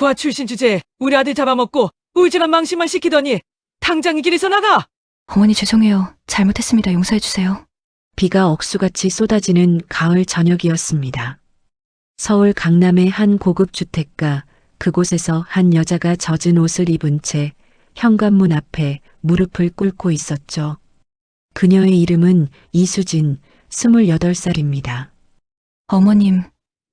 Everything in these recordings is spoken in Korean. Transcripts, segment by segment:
고아 출신 주제에 우리 아들 잡아먹고 울지만 망신만 시키더니 당장 이 길에서 나가! 어머니 죄송해요. 잘못했습니다. 용서해주세요. 비가 억수같이 쏟아지는 가을 저녁이었습니다. 서울 강남의 한 고급 주택가 그곳에서 한 여자가 젖은 옷을 입은 채 현관문 앞에 무릎을 꿇고 있었죠. 그녀의 이름은 이수진, 28살입니다. 어머님,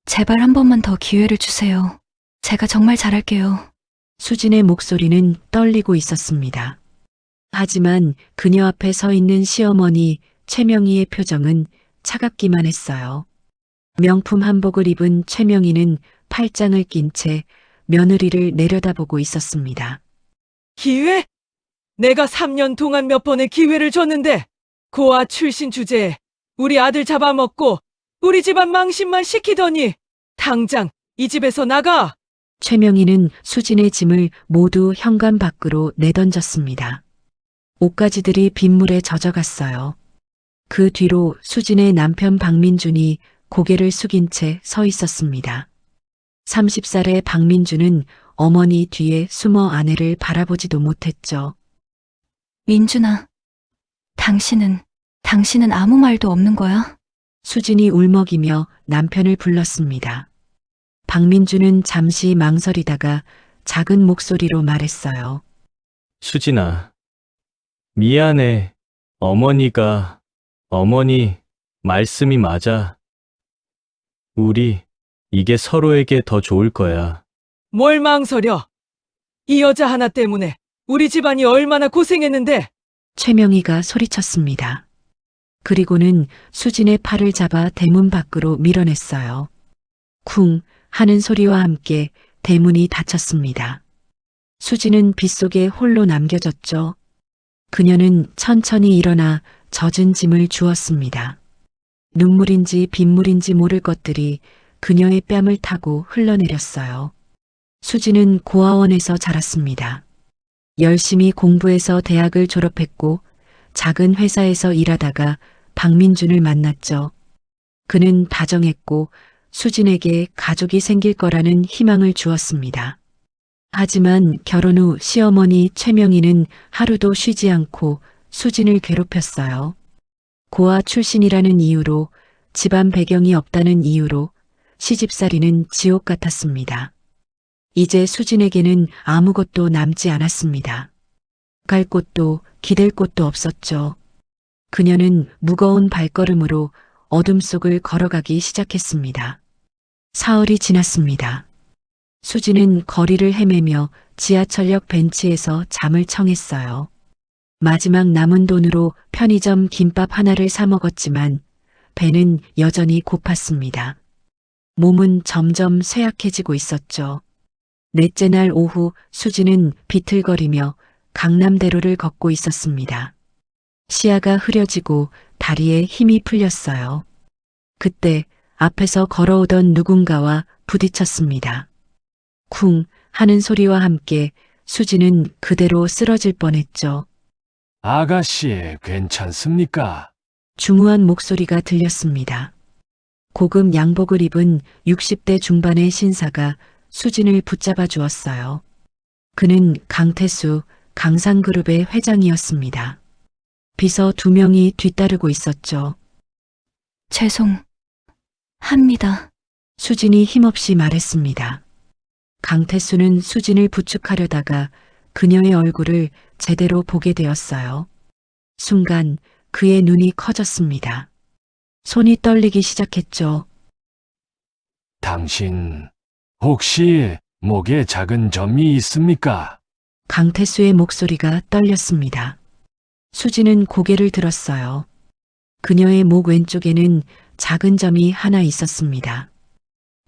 제발 한 번만 더 기회를 주세요. 제가 정말 잘할게요. 수진의 목소리는 떨리고 있었습니다. 하지만 그녀 앞에 서 있는 시어머니 최명희의 표정은 차갑기만 했어요. 명품 한복을 입은 최명희는 팔짱을 낀 채 며느리를 내려다보고 있었습니다. 기회? 내가 3년 동안 몇 번의 기회를 줬는데 고아 출신 주제에 우리 아들 잡아먹고 우리 집안 망신만 시키더니 당장 이 집에서 나가! 최명희는 수진의 짐을 모두 현관 밖으로 내던졌습니다. 옷가지들이 빗물에 젖어갔어요. 그 뒤로 수진의 남편 박민준이 고개를 숙인 채 서 있었습니다. 30살의 박민준은 어머니 뒤에 숨어 아내를 바라보지도 못했죠. 민준아, 당신은, 당신은 아무 말도 없는 거야? 수진이 울먹이며 남편을 불렀습니다. 박민준은 잠시 망설이다가 작은 목소리로 말했어요. 수진아. 미안해. 어머니가, 어머니, 말씀이 맞아. 우리, 이게 서로에게 더 좋을 거야. 뭘 망설여? 이 여자 하나 때문에 우리 집안이 얼마나 고생했는데 최명희가 소리쳤습니다. 그리고는 수진의 팔을 잡아 대문 밖으로 밀어냈어요. 쿵 하는 소리와 함께 대문이 닫혔습니다. 수진은 빗속에 홀로 남겨졌죠. 그녀는 천천히 일어나 젖은 짐을 주었습니다. 눈물인지 빗물인지 모를 것들이 그녀의 뺨을 타고 흘러내렸어요. 수진은 고아원에서 자랐습니다. 열심히 공부해서 대학을 졸업했고 작은 회사에서 일하다가 박민준을 만났죠. 그는 다정했고 수진에게 가족이 생길 거라는 희망을 주었습니다. 하지만 결혼 후 시어머니 최명희는 하루도 쉬지 않고 수진을 괴롭혔어요. 고아 출신이라는 이유로 집안 배경이 없다는 이유로 시집살이는 지옥 같았습니다. 이제 수진에게는 아무것도 남지 않았습니다. 갈 곳도 기댈 곳도 없었죠. 그녀는 무거운 발걸음으로 어둠 속을 걸어가기 시작했습니다. 사흘이 지났습니다. 수진은 거리를 헤매며 지하철역 벤치에서 잠을 청했어요. 마지막 남은 돈으로 편의점 김밥 하나를 사 먹었지만 배는 여전히 고팠습니다. 몸은 점점 쇠약해지고 있었죠. 넷째 날 오후 수지는 비틀거리며 강남대로를 걷고 있었습니다. 시야가 흐려지고 다리에 힘이 풀렸어요. 그때 앞에서 걸어오던 누군가와 부딪혔습니다. 쿵 하는 소리와 함께 수지는 그대로 쓰러질 뻔했죠. 아가씨, 괜찮습니까? 중후한 목소리가 들렸습니다. 고급 양복을 입은 60대 중반의 신사가 수진을 붙잡아 주었어요. 그는 강태수 강상그룹의 회장이었습니다. 비서 두 명이 뒤따르고 있었죠. 죄송, 합니다. 수진이 힘없이 말했습니다. 강태수는 수진을 부축하려다가 그녀의 얼굴을 제대로 보게 되었어요. 순간 그의 눈이 커졌습니다. 손이 떨리기 시작했죠. 당신, 혹시 목에 작은 점이 있습니까? 강태수의 목소리가 떨렸습니다. 수지는 고개를 들었어요. 그녀의 목 왼쪽에는 작은 점이 하나 있었습니다.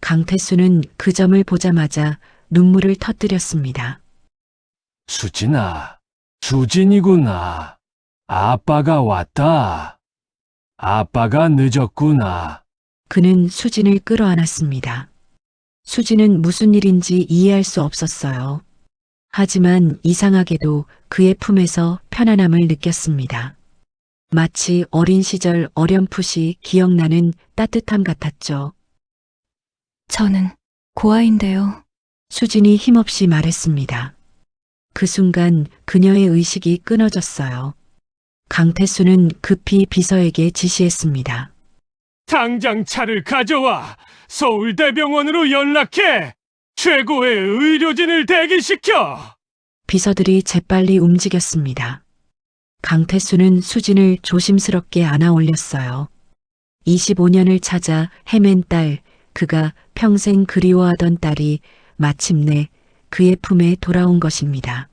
강태수는 그 점을 보자마자 눈물을 터뜨렸습니다. 수진아, 수진이구나. 아빠가 왔다. 아빠가 늦었구나. 그는 수진을 끌어안았습니다. 수진은 무슨 일인지 이해할 수 없었어요. 하지만 이상하게도 그의 품에서 편안함을 느꼈습니다. 마치 어린 시절 어렴풋이 기억나는 따뜻함 같았죠. 저는 고아인데요. 수진이 힘없이 말했습니다. 그 순간 그녀의 의식이 끊어졌어요. 강태수는 급히 비서에게 지시했습니다. 당장 차를 가져와 서울대병원으로 연락해 최고의 의료진을 대기시켜. 비서들이 재빨리 움직였습니다. 강태수는 수진을 조심스럽게 안아 올렸어요. 25년을 찾아 헤맨 딸, 그가 평생 그리워하던 딸이 마침내 그의 품에 돌아온 것입니다.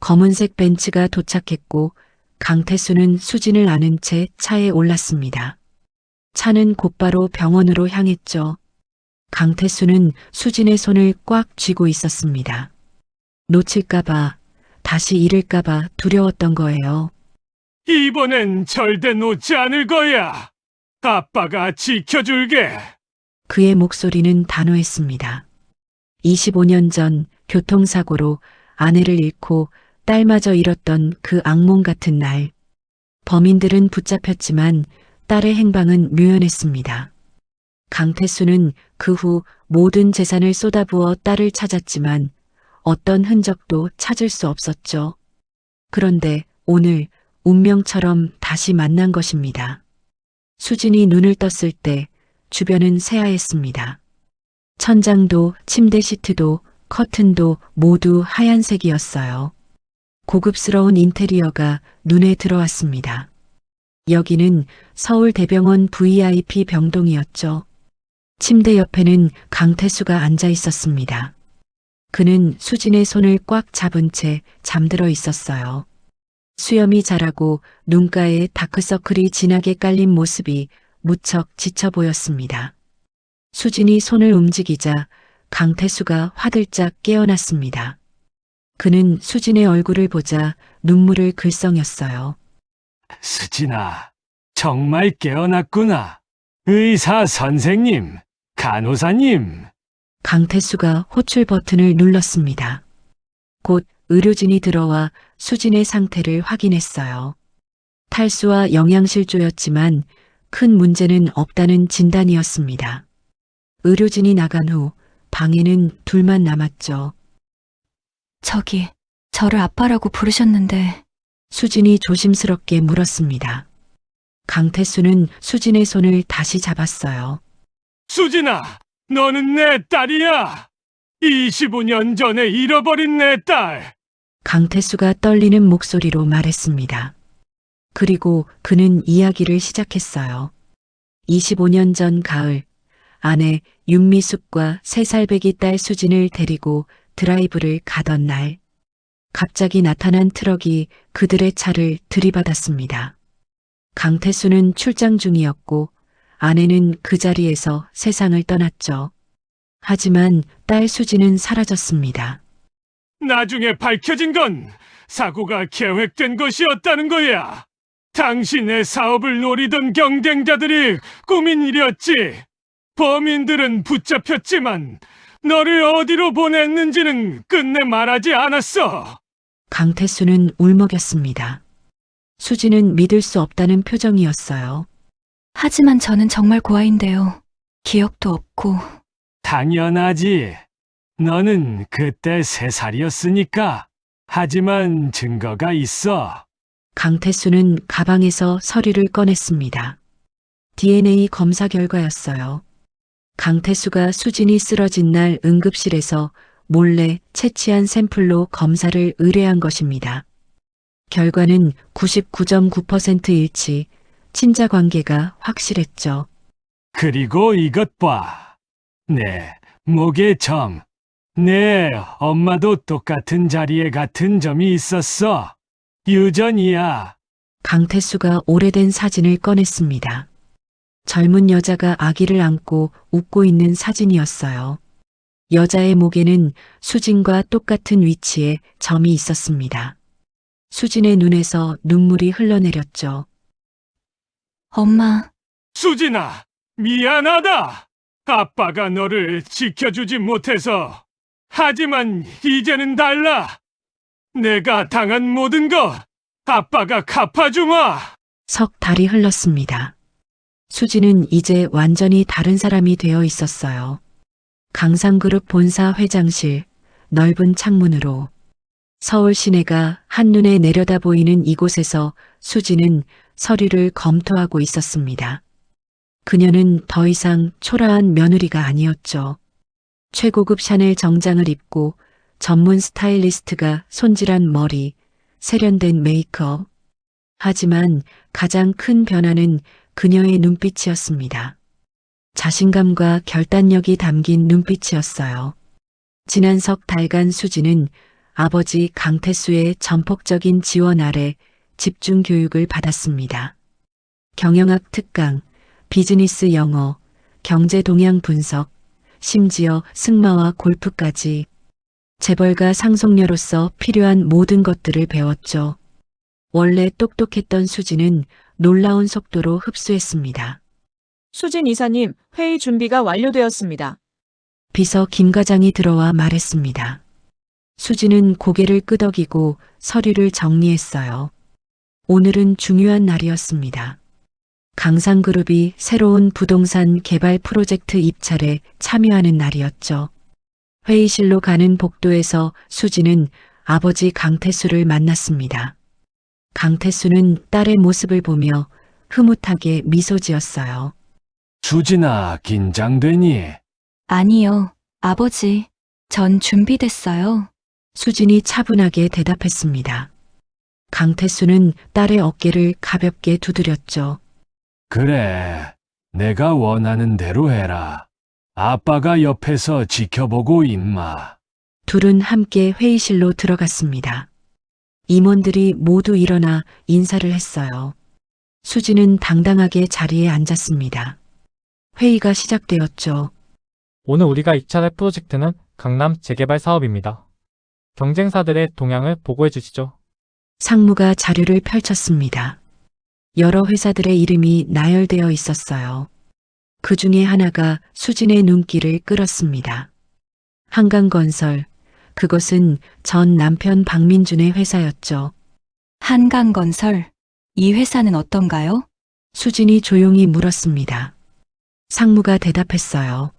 검은색 벤츠가 도착했고 강태수는 수진을 안은 채 차에 올랐습니다. 차는 곧바로 병원으로 향했죠. 강태수는 수진의 손을 꽉 쥐고 있었습니다. 놓칠까봐, 다시 잃을까봐 두려웠던 거예요. 이번엔 절대 놓지 않을 거야. 아빠가 지켜줄게. 그의 목소리는 단호했습니다. 25년 전 교통사고로 아내를 잃고 딸마저 잃었던 그 악몽 같은 날. 범인들은 붙잡혔지만 딸의 행방은 묘연했습니다. 강태수는 그 후 모든 재산을 쏟아부어 딸을 찾았지만 어떤 흔적도 찾을 수 없었죠. 그런데 오늘 운명처럼 다시 만난 것입니다. 수진이 눈을 떴을 때 주변은 새하였습니다. 천장도 침대 시트도 커튼도 모두 하얀색이었어요. 고급스러운 인테리어가 눈에 들어왔습니다. 여기는 서울대병원 VIP 병동이었죠. 침대 옆에는 강태수가 앉아 있었습니다. 그는 수진의 손을 꽉 잡은 채 잠들어 있었어요. 수염이 자라고 눈가에 다크서클이 진하게 깔린 모습이 무척 지쳐 보였습니다. 수진이 손을 움직이자 강태수가 화들짝 깨어났습니다. 그는 수진의 얼굴을 보자 눈물을 글썽였어요. 수진아, 정말 깨어났구나. 의사 선생님, 간호사님. 강태수가 호출 버튼을 눌렀습니다. 곧 의료진이 들어와 수진의 상태를 확인했어요. 탈수와 영양실조였지만 큰 문제는 없다는 진단이었습니다. 의료진이 나간 후 방에는 둘만 남았죠. 저기, 저를 아빠라고 부르셨는데, 수진이 조심스럽게 물었습니다. 강태수는 수진의 손을 다시 잡았어요. 수진아, 너는 내 딸이야. 25년 전에 잃어버린 내 딸. 강태수가 떨리는 목소리로 말했습니다. 그리고 그는 이야기를 시작했어요. 25년 전 가을, 아내 윤미숙과 세 살배기 딸 수진을 데리고 드라이브를 가던 날, 갑자기 나타난 트럭이 그들의 차를 들이받았습니다. 강태수는 출장 중이었고, 아내는 그 자리에서 세상을 떠났죠. 하지만 딸 수진은 사라졌습니다. 나중에 밝혀진 건 사고가 계획된 것이었다는 거야. 당신의 사업을 노리던 경쟁자들이 꾸민 일이었지. 범인들은 붙잡혔지만 너를 어디로 보냈는지는 끝내 말하지 않았어. 강태수는 울먹였습니다. 수지는 믿을 수 없다는 표정이었어요. 하지만 저는 정말 고아인데요. 기억도 없고, 당연하지. 너는 그때 세 살이었으니까. 하지만 증거가 있어. 강태수는 가방에서 서류를 꺼냈습니다. DNA 검사 결과였어요. 강태수가 수진이 쓰러진 날 응급실에서 몰래 채취한 샘플로 검사를 의뢰한 것입니다. 결과는 99.9% 일치, 친자 관계가 확실했죠. 그리고 이것 봐. 내 목의 점. 내 엄마도 똑같은 자리에 같은 점이 있었어. 유전이야. 강태수가 오래된 사진을 꺼냈습니다. 젊은 여자가 아기를 안고 웃고 있는 사진이었어요. 여자의 목에는 수진과 똑같은 위치에 점이 있었습니다. 수진의 눈에서 눈물이 흘러내렸죠. 엄마, 수진아, 미안하다. 아빠가 너를 지켜주지 못해서. 하지만 이제는 달라. 내가 당한 모든 것 아빠가 갚아주마. 석 달이 흘렀습니다. 수진은 이제 완전히 다른 사람이 되어 있었어요. 강상그룹 본사 회장실, 넓은 창문으로 서울 시내가 한눈에 내려다 보이는 이곳에서 수지는 서류를 검토하고 있었습니다. 그녀는 더 이상 초라한 며느리가 아니었죠. 최고급 샤넬 정장을 입고 전문 스타일리스트가 손질한 머리, 세련된 메이크업. 하지만 가장 큰 변화는 그녀의 눈빛이었습니다. 자신감과 결단력이 담긴 눈빛이었어요. 지난 석 달간 수지는 아버지 강태수의 전폭적인 지원 아래 집중 교육을 받았습니다. 경영학 특강, 비즈니스 영어, 경제 동향 분석, 심지어 승마와 골프까지 재벌가 상속녀로서 필요한 모든 것들을 배웠죠. 원래 똑똑했던 수지는 놀라운 속도로 흡수했습니다. 수진 이사님, 회의 준비가 완료되었습니다. 비서 김 과장이 들어와 말했습니다. 수지는 고개를 끄덕이고 서류를 정리했어요. 오늘은 중요한 날이었습니다. 강상그룹이 새로운 부동산 개발 프로젝트 입찰에 참여하는 날이었죠. 회의실로 가는 복도에서 수지는 아버지 강태수를 만났습니다. 강태수는 딸의 모습을 보며 흐뭇하게 미소 지었어요. 수진아, 긴장되니? 아니요, 아버지. 전 준비됐어요. 수진이 차분하게 대답했습니다. 강태수는 딸의 어깨를 가볍게 두드렸죠. 그래, 내가 원하는 대로 해라. 아빠가 옆에서 지켜보고 임마. 둘은 함께 회의실로 들어갔습니다. 임원들이 모두 일어나 인사를 했어요. 수지는 당당하게 자리에 앉았습니다. 회의가 시작되었죠. 오늘 우리가 입찰할 프로젝트는 강남 재개발 사업입니다. 경쟁사들의 동향을 보고해 주시죠. 상무가 자료를 펼쳤습니다. 여러 회사들의 이름이 나열되어 있었어요. 그 중에 하나가 수진의 눈길을 끌었습니다. 한강건설. 그것은 전 남편 박민준의 회사였죠. 한강건설. 이 회사는 어떤가요? 수진이 조용히 물었습니다. 상무가 대답했어요.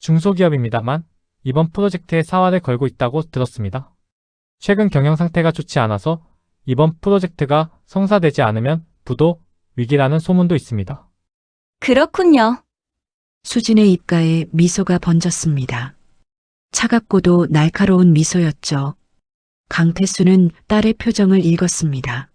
중소기업입니다만 이번 프로젝트에 사활을 걸고 있다고 들었습니다. 최근 경영 상태가 좋지 않아서 이번 프로젝트가 성사되지 않으면 부도 위기라는 소문도 있습니다. 그렇군요. 수진의 입가에 미소가 번졌습니다. 차갑고도 날카로운 미소였죠. 강태수는 딸의 표정을 읽었습니다.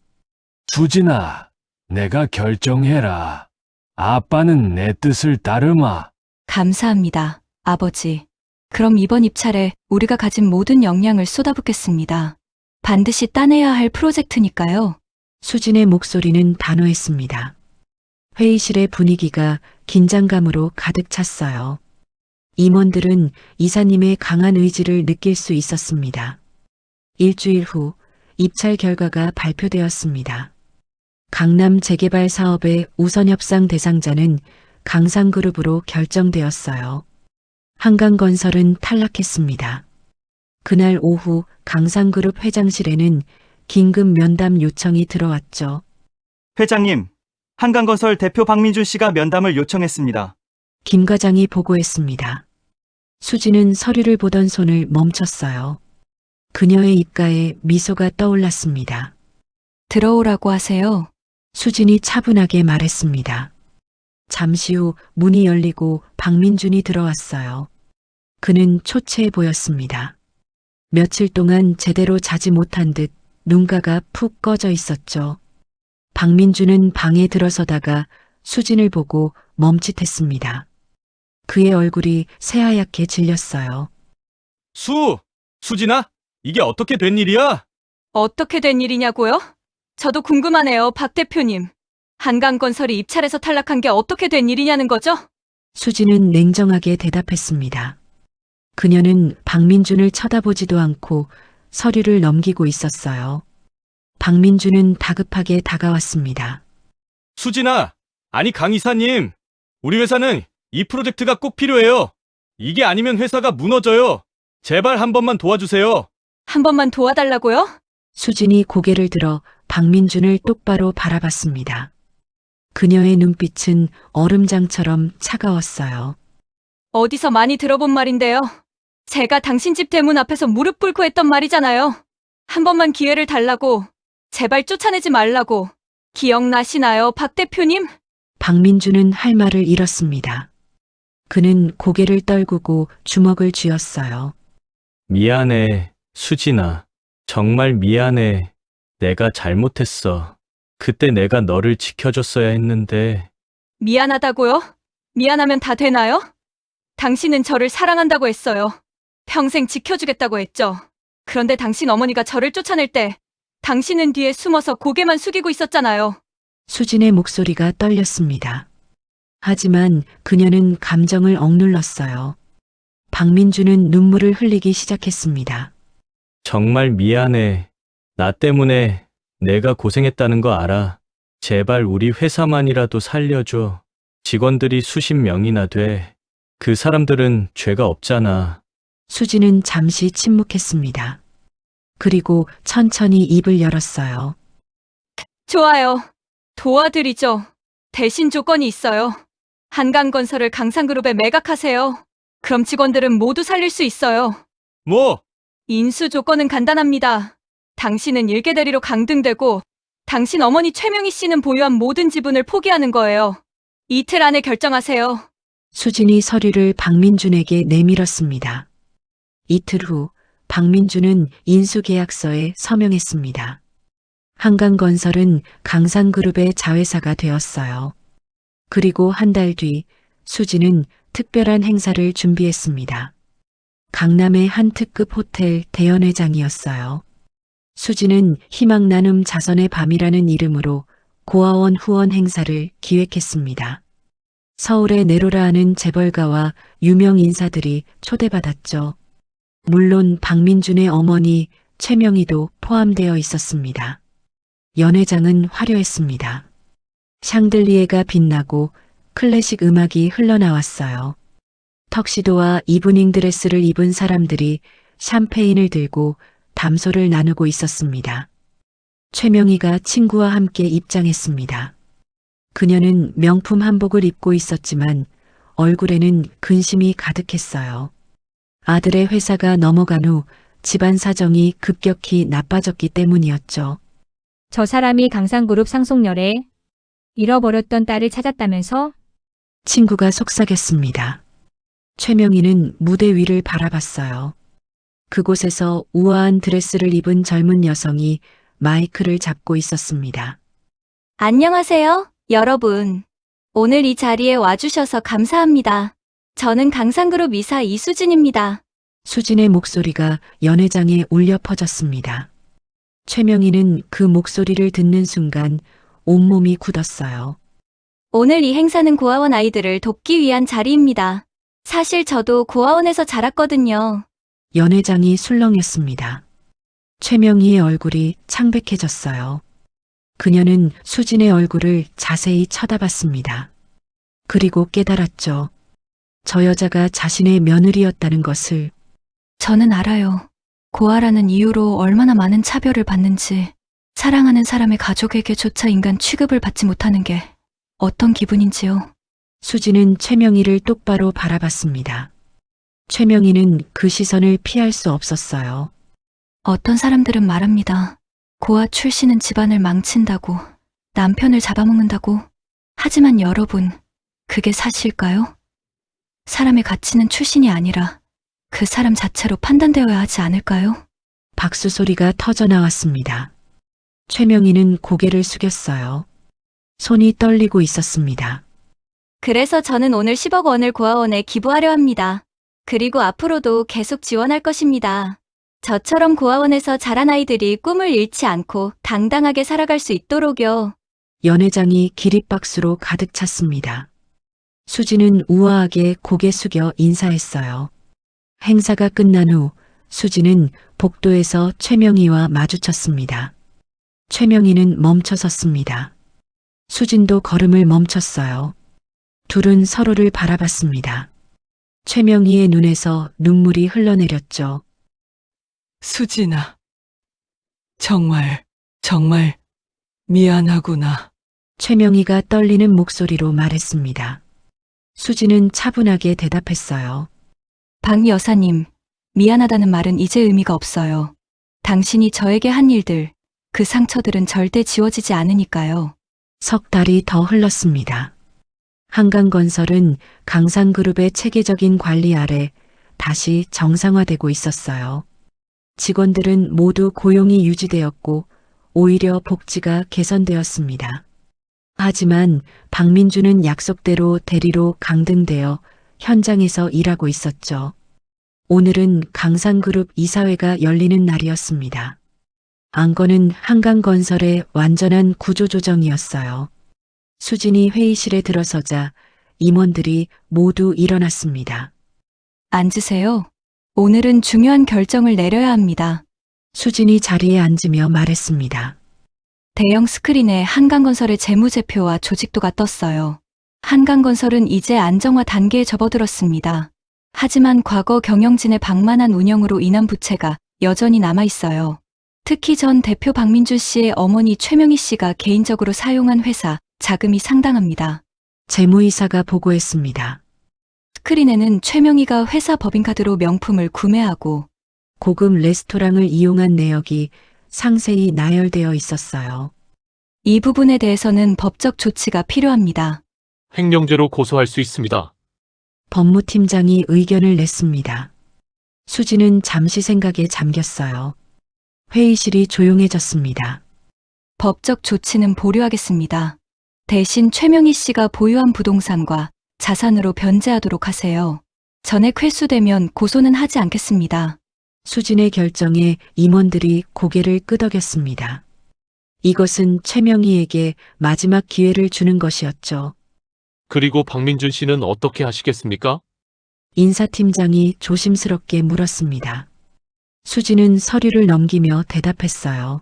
수진아, 내가 결정해라. 아빠는 내 뜻을 따르마. 감사합니다, 아버지. 그럼 이번 입찰에 우리가 가진 모든 역량을 쏟아붓겠습니다. 반드시 따내야 할 프로젝트니까요. 수진의 목소리는 단호했습니다. 회의실의 분위기가 긴장감으로 가득 찼어요. 임원들은 이사님의 강한 의지를 느낄 수 있었습니다. 일주일 후 입찰 결과가 발표되었습니다. 강남 재개발 사업의 우선 협상 대상자는 강상그룹으로 결정되었어요. 한강건설은 탈락했습니다. 그날 오후 강상그룹 회장실에는 긴급 면담 요청이 들어왔죠. 회장님, 한강건설 대표 박민준 씨가 면담을 요청했습니다. 김 과장이 보고했습니다. 수지는 서류를 보던 손을 멈췄어요. 그녀의 입가에 미소가 떠올랐습니다. 들어오라고 하세요. 수진이 차분하게 말했습니다. 잠시 후 문이 열리고 박민준이 들어왔어요. 그는 초췌해 보였습니다. 며칠 동안 제대로 자지 못한 듯 눈가가 푹 꺼져 있었죠. 박민준은 방에 들어서다가 수진을 보고 멈칫했습니다. 그의 얼굴이 새하얗게 질렸어요. 수! 수진아? 이게 어떻게 된 일이야? 어떻게 된 일이냐고요? 저도 궁금하네요, 박 대표님. 한강건설이 입찰에서 탈락한 게 어떻게 된 일이냐는 거죠? 수지는 냉정하게 대답했습니다. 그녀는 박민준을 쳐다보지도 않고 서류를 넘기고 있었어요. 박민준은 다급하게 다가왔습니다. 수진아! 아니 강 이사님! 우리 회사는 이 프로젝트가 꼭 필요해요. 이게 아니면 회사가 무너져요. 제발 한 번만 도와주세요. 한 번만 도와달라고요? 수진이 고개를 들어 박민준을 똑바로 바라봤습니다. 그녀의 눈빛은 얼음장처럼 차가웠어요. 어디서 많이 들어본 말인데요. 제가 당신 집 대문 앞에서 무릎 꿇고 했던 말이잖아요. 한 번만 기회를 달라고. 제발 쫓아내지 말라고. 기억나시나요, 박 대표님? 박민주는 할 말을 잃었습니다. 그는 고개를 떨구고 주먹을 쥐었어요. 미안해, 수진아. 정말 미안해. 내가 잘못했어. 그때 내가 너를 지켜줬어야 했는데, 미안하다고요? 미안하면 다 되나요? 당신은 저를 사랑한다고 했어요. 평생 지켜주겠다고 했죠. 그런데 당신 어머니가 저를 쫓아낼 때 당신은 뒤에 숨어서 고개만 숙이고 있었잖아요. 수진의 목소리가 떨렸습니다. 하지만 그녀는 감정을 억눌렀어요. 박민주는 눈물을 흘리기 시작했습니다. 정말 미안해. 나 때문에 내가 고생했다는 거 알아. 제발 우리 회사만이라도 살려줘. 직원들이 수십 명이나 돼. 그 사람들은 죄가 없잖아. 수진은 잠시 침묵했습니다. 그리고 천천히 입을 열었어요. 좋아요. 도와드리죠. 대신 조건이 있어요. 한강건설을 강상그룹에 매각하세요. 그럼 직원들은 모두 살릴 수 있어요. 뭐? 인수 조건은 간단합니다. 당신은 일개 대리로 강등되고 당신 어머니 최명희 씨는 보유한 모든 지분을 포기하는 거예요. 이틀 안에 결정하세요. 수진이 서류를 박민준에게 내밀었습니다. 이틀 후 박민준은 인수계약서에 서명했습니다. 한강건설은 강상그룹의 자회사가 되었어요. 그리고 한 달 뒤 수진은 특별한 행사를 준비했습니다. 강남의 한 특급 호텔 대연회장이었어요. 수진은 희망 나눔 자선의 밤이라는 이름으로 고아원 후원 행사를 기획했습니다. 서울의 네로라 하는 재벌가와 유명 인사들이 초대받았죠. 물론 박민준의 어머니 최명희도 포함되어 있었습니다. 연회장은 화려했습니다. 샹들리에가 빛나고 클래식 음악이 흘러나왔어요. 턱시도와 이브닝 드레스를 입은 사람들이 샴페인을 들고 담소를 나누고 있었습니다. 최명희가 친구와 함께 입장했습니다. 그녀는 명품 한복을 입고 있었지만 얼굴에는 근심이 가득했어요. 아들의 회사가 넘어간 후 집안 사정이 급격히 나빠졌기 때문이었죠. 저 사람이 강상그룹 상속녀래. 잃어버렸던 딸을 찾았다면서? 친구가 속삭였습니다. 최명희는 무대 위를 바라봤어요. 그곳에서 우아한 드레스를 입은 젊은 여성이 마이크를 잡고 있었습니다. 안녕하세요, 여러분. 오늘 이 자리에 와주셔서 감사합니다. 저는 강상그룹 이사 이수진입니다. 수진의 목소리가 연회장에 울려 퍼졌습니다. 최명희는 그 목소리를 듣는 순간 온몸이 굳었어요. 오늘 이 행사는 고아원 아이들을 돕기 위한 자리입니다. 사실 저도 고아원에서 자랐거든요. 연회장이 술렁였습니다. 최명희의 얼굴이 창백해졌어요. 그녀는 수진의 얼굴을 자세히 쳐다봤습니다. 그리고 깨달았죠. 저 여자가 자신의 며느리였다는 것을 저는 알아요. 고아라는 이유로 얼마나 많은 차별을 받는지, 사랑하는 사람의 가족에게조차 인간 취급을 받지 못하는 게 어떤 기분인지요. 수진은 최명희를 똑바로 바라봤습니다. 최명희는 그 시선을 피할 수 없었어요. 어떤 사람들은 말합니다. 고아 출신은 집안을 망친다고, 남편을 잡아먹는다고. 하지만 여러분, 그게 사실까요? 사람의 가치는 출신이 아니라 그 사람 자체로 판단되어야 하지 않을까요? 박수 소리가 터져 나왔습니다. 최명희는 고개를 숙였어요. 손이 떨리고 있었습니다. 그래서 저는 오늘 10억 원을 고아원에 기부하려 합니다. 그리고 앞으로도 계속 지원할 것입니다. 저처럼 고아원에서 자란 아이들이 꿈을 잃지 않고 당당하게 살아갈 수 있도록요. 연회장이 기립박수로 가득 찼습니다. 수진은 우아하게 고개 숙여 인사했어요. 행사가 끝난 후 수진은 복도에서 최명희와 마주쳤습니다. 최명희는 멈춰 섰습니다. 수진도 걸음을 멈췄어요. 둘은 서로를 바라봤습니다. 최명희의 눈에서 눈물이 흘러내렸죠. 수진아. 정말, 정말 미안하구나. 최명희가 떨리는 목소리로 말했습니다. 수진은 차분하게 대답했어요. 박 여사님, 미안하다는 말은 이제 의미가 없어요. 당신이 저에게 한 일들, 그 상처들은 절대 지워지지 않으니까요. 석 달이 더 흘렀습니다. 한강건설은 강산그룹의 체계적인 관리 아래 다시 정상화되고 있었어요. 직원들은 모두 고용이 유지되었고 오히려 복지가 개선되었습니다. 하지만 박민주는 약속대로 대리로 강등되어 현장에서 일하고 있었죠. 오늘은 강산그룹 이사회가 열리는 날이었습니다. 안건은 한강건설의 완전한 구조조정이었어요. 수진이 회의실에 들어서자 임원들이 모두 일어났습니다. 앉으세요. 오늘은 중요한 결정을 내려야 합니다. 수진이 자리에 앉으며 말했습니다. 대형 스크린에 한강건설의 재무제표와 조직도가 떴어요. 한강건설은 이제 안정화 단계에 접어들었습니다. 하지만 과거 경영진의 방만한 운영으로 인한 부채가 여전히 남아 있어요. 특히 전 대표 박민준 씨의 어머니 최명희 씨가 개인적으로 사용한 회사 자금이 상당합니다. 재무이사가 보고했습니다. 스크린에는 최명희가 회사 법인카드로 명품을 구매하고 고급 레스토랑을 이용한 내역이 상세히 나열되어 있었어요. 이 부분에 대해서는 법적 조치가 필요합니다. 횡령죄로 고소할 수 있습니다. 법무팀장이 의견을 냈습니다. 수지는 잠시 생각에 잠겼어요. 회의실이 조용해졌습니다. 법적 조치는 보류하겠습니다. 대신 최명희 씨가 보유한 부동산과 자산으로 변제하도록 하세요. 전액 회수되면 고소는 하지 않겠습니다. 수진의 결정에 임원들이 고개를 끄덕였습니다. 이것은 최명희에게 마지막 기회를 주는 것이었죠. 그리고 박민준 씨는 어떻게 하시겠습니까? 인사팀장이 조심스럽게 물었습니다. 수진은 서류를 넘기며 대답했어요.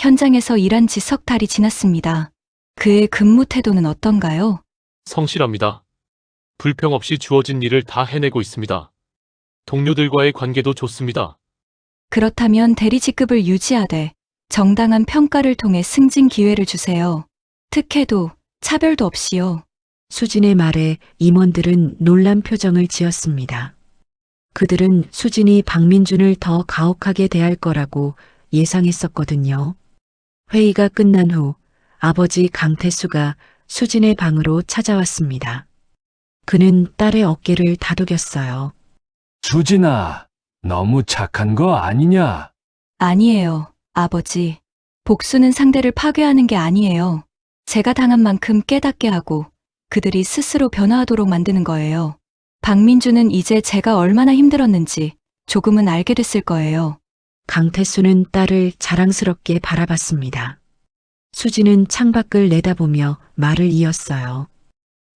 현장에서 일한 지 석 달이 지났습니다. 그의 근무 태도는 어떤가요? 성실합니다. 불평 없이 주어진 일을 다 해내고 있습니다. 동료들과의 관계도 좋습니다. 그렇다면 대리 직급을 유지하되 정당한 평가를 통해 승진 기회를 주세요. 특혜도 차별도 없이요. 수진의 말에 임원들은 놀란 표정을 지었습니다. 그들은 수진이 박민준을 더 가혹하게 대할 거라고 예상했었거든요. 회의가 끝난 후 아버지 강태수가 수진의 방으로 찾아왔습니다. 그는 딸의 어깨를 다독였어요. 수진아, 너무 착한 거 아니냐? 아니에요, 아버지. 복수는 상대를 파괴하는 게 아니에요. 제가 당한 만큼 깨닫게 하고 그들이 스스로 변화하도록 만드는 거예요. 박민주는 이제 제가 얼마나 힘들었는지 조금은 알게 됐을 거예요. 강태수는 딸을 자랑스럽게 바라봤습니다. 수진은 창밖을 내다보며 말을 이었어요.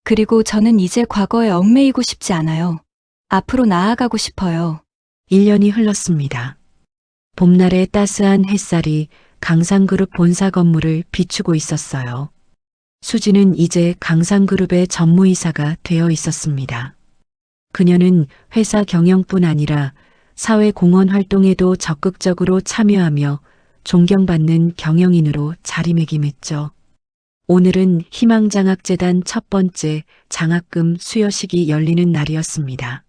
그리고 저는 이제 과거에 얽매이고 싶지 않아요. 앞으로 나아가고 싶어요. 1년이 흘렀습니다. 봄날의 따스한 햇살이 강산그룹 본사 건물을 비추고 있었어요. 수지는 이제 강산그룹의 전무이사가 되어 있었습니다. 그녀는 회사 경영뿐 아니라 사회 공헌 활동에도 적극적으로 참여하며 존경받는 경영인으로 자리매김했죠. 오늘은 희망장학재단 첫 번째 장학금 수여식이 열리는 날이었습니다.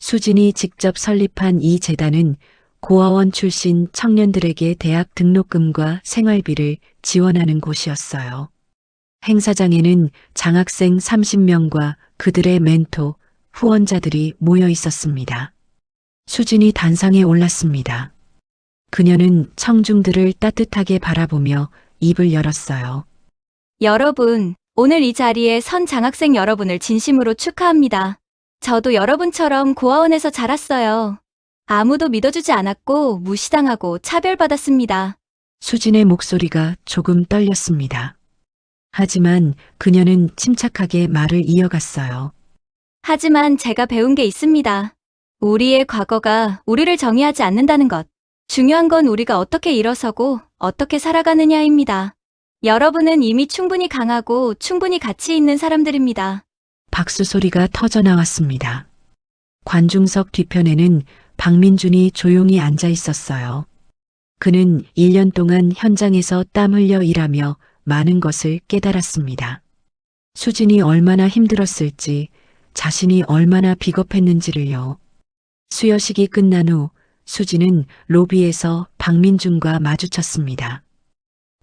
수진이 직접 설립한 이 재단은 고아원 출신 청년들에게 대학 등록금과 생활비를 지원하는 곳이었어요. 행사장에는 장학생 30명과 그들의 멘토, 후원자들이 모여 있었습니다. 수진이 단상에 올랐습니다. 그녀는 청중들을 따뜻하게 바라보며 입을 열었어요. 여러분, 오늘 이 자리에 선 장학생 여러분을 진심으로 축하합니다. 저도 여러분처럼 고아원에서 자랐어요. 아무도 믿어주지 않았고 무시당하고 차별받았습니다. 수진의 목소리가 조금 떨렸습니다. 하지만 그녀는 침착하게 말을 이어갔어요. 하지만 제가 배운 게 있습니다. 우리의 과거가 우리를 정의하지 않는다는 것. 중요한 건 우리가 어떻게 일어서고 어떻게 살아가느냐입니다. 여러분은 이미 충분히 강하고 충분히 가치 있는 사람들입니다. 박수 소리가 터져 나왔습니다. 관중석 뒤편에는 박민준이 조용히 앉아 있었어요. 그는 1년 동안 현장에서 땀 흘려 일하며 많은 것을 깨달았습니다. 수진이 얼마나 힘들었을지, 자신이 얼마나 비겁했는지를요. 수여식이 끝난 후 수진은 로비에서 박민준과 마주쳤습니다.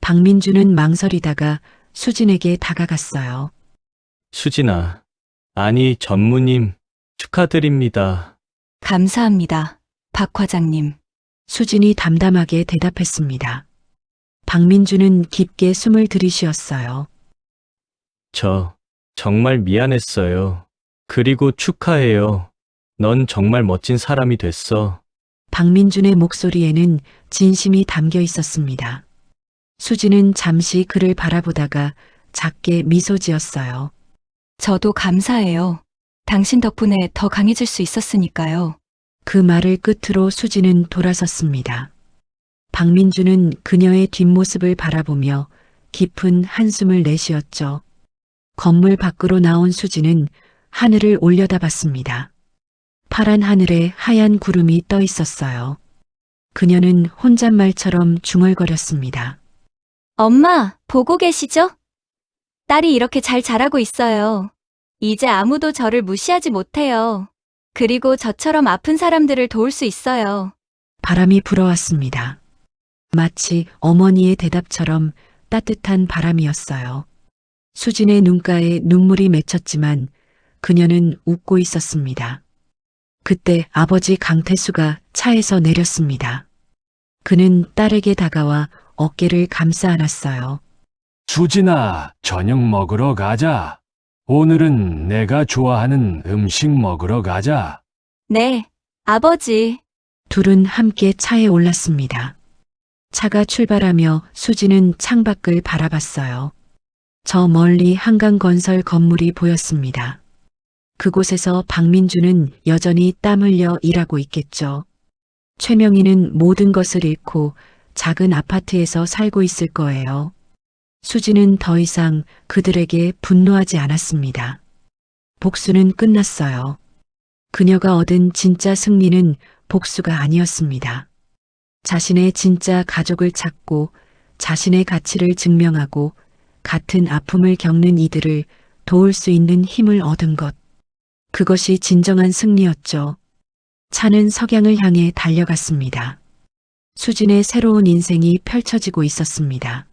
박민준은 망설이다가 수진에게 다가갔어요. 수진아. 아니, 전무님, 축하드립니다. 감사합니다. 박 과장님. 수진이 담담하게 대답했습니다. 박민준은 깊게 숨을 들이쉬었어요. 저, 정말 미안했어요. 그리고 축하해요. 넌 정말 멋진 사람이 됐어. 박민준의 목소리에는 진심이 담겨 있었습니다. 수진은 잠시 그를 바라보다가 작게 미소 지었어요. 저도 감사해요. 당신 덕분에 더 강해질 수 있었으니까요. 그 말을 끝으로 수진은 돌아섰습니다. 박민준은 그녀의 뒷모습을 바라보며 깊은 한숨을 내쉬었죠. 건물 밖으로 나온 수진은 하늘을 올려다봤습니다. 파란 하늘에 하얀 구름이 떠 있었어요. 그녀는 혼잣말처럼 중얼거렸습니다. 엄마, 보고 계시죠? 딸이 이렇게 잘 자라고 있어요. 이제 아무도 저를 무시하지 못해요. 그리고 저처럼 아픈 사람들을 도울 수 있어요. 바람이 불어왔습니다. 마치 어머니의 대답처럼 따뜻한 바람이었어요. 수진의 눈가에 눈물이 맺혔지만 그녀는 웃고 있었습니다. 그때 아버지 강태수가 차에서 내렸습니다. 그는 딸에게 다가와 어깨를 감싸 안았어요. 수진아, 저녁 먹으러 가자. 오늘은 내가 좋아하는 음식 먹으러 가자. 네, 아버지. 둘은 함께 차에 올랐습니다. 차가 출발하며 수지는 창밖을 바라봤어요. 저 멀리 한강 건설 건물이 보였습니다. 그곳에서 박민주는 여전히 땀 흘려 일하고 있겠죠. 최명희는 모든 것을 잃고 작은 아파트에서 살고 있을 거예요. 수지는 더 이상 그들에게 분노하지 않았습니다. 복수는 끝났어요. 그녀가 얻은 진짜 승리는 복수가 아니었습니다. 자신의 진짜 가족을 찾고 자신의 가치를 증명하고 같은 아픔을 겪는 이들을 도울 수 있는 힘을 얻은 것. 그것이 진정한 승리였죠. 차는 석양을 향해 달려갔습니다. 수진의 새로운 인생이 펼쳐지고 있었습니다.